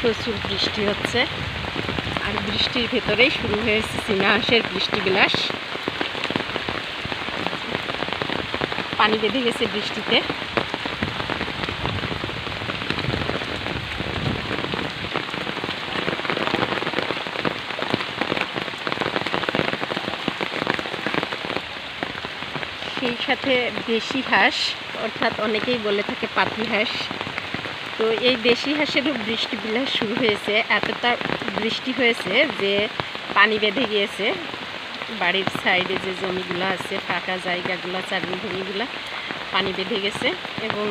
প্রচুর বৃষ্টি হচ্ছে। আর বৃষ্টির ভেতরেই শুরু হয়েছে চীনা হাঁসের বৃষ্টি বিলাস পানি বেঁধে গেছে বৃষ্টিতে। সেই সাথে দেশি হাঁস, অর্থাৎ অনেকেই বলে থাকে পাতি হাঁস। তো এই দেশি হাঁসেরও বৃষ্টি বিলাস শুরু হয়েছে, এতটা বৃষ্টি হয়েছে যে পানি বেঁধে গিয়েছে। বাড়ির সাইডে যে জমিগুলো আছে, ফাঁকা জায়গাগুলো চারভূমিগুলো পানি বেঁধে গেছে এবং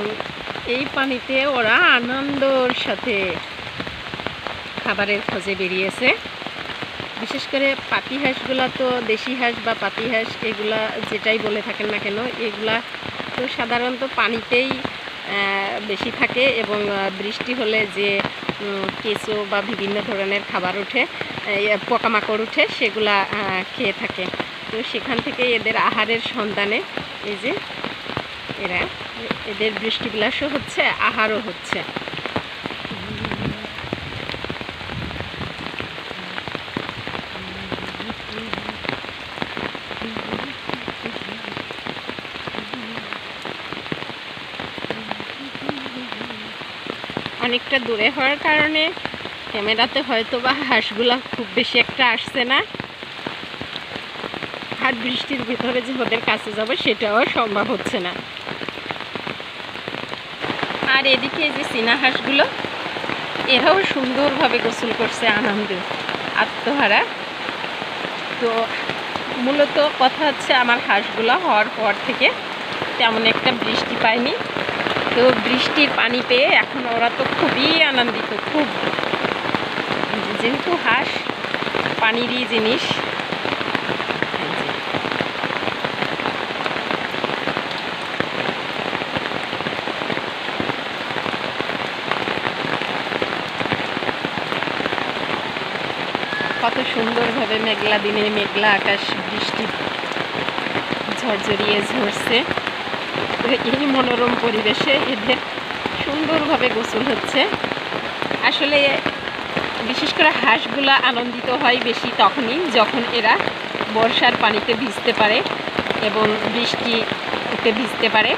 এই পানিতে ওরা আনন্দর সাথে খাবারের খোঁজে বেরিয়েছে। বিশেষ করে পাতি হাঁসগুলা তো দেশি হাঁস বা পাতি হাঁস, এগুলা যেটাই বলে থাকেন না কেন, এগুলা তো সাধারণত পানিতেই বেশি থাকে এবং বৃষ্টি হলে যে কেঁচো বা বিভিন্ন ধরনের খাবার উঠে পোকামাকড় উঠে, সেগুলা খেয়ে থাকে। তো সেখান থেকে এদের আহারের সন্ধানে এই যে, এরা, এদের বৃষ্টিবিলাসও হচ্ছে, আহারও হচ্ছে। অনেকটা দূরে হওয়ার কারণে ক্যামেরাতে হয়তো বা হাঁসগুলা খুব বেশি একটা আসছে না। আর বৃষ্টির ভিতরে যে ওদের কাছে যাব সেটাও সম্ভব হচ্ছে না। আর এদিকে যে চীনা হাঁসগুলো, এরাও সুন্দরভাবে গোসল করছে আনন্দে, আত্মহারা। তো মূলত কথা হচ্ছে আমার হাঁসগুলো হওয়ার পর থেকে তেমন একটা বৃষ্টি পায়নি। তো বৃষ্টির পানি পেয়ে এখন ওরা তো খুবই আনন্দিত, খুব। যেহেতু হাঁস, পানিরই জিনিস। কত সুন্দরভাবে মেঘলা দিনে মেঘলা আকাশ, বৃষ্টি ঝরঝরিয়ে ঝরছে। এই মনোরম পরিবেশে এদের সুন্দরভাবে গোসল হচ্ছে। আসলে বিশেষ করে হাঁসগুলা আনন্দিত হয় বেশি তখনই যখন এরা বর্ষার পানিতে ভিজতে পারে এবং বৃষ্টিতে ভিজতে পারে।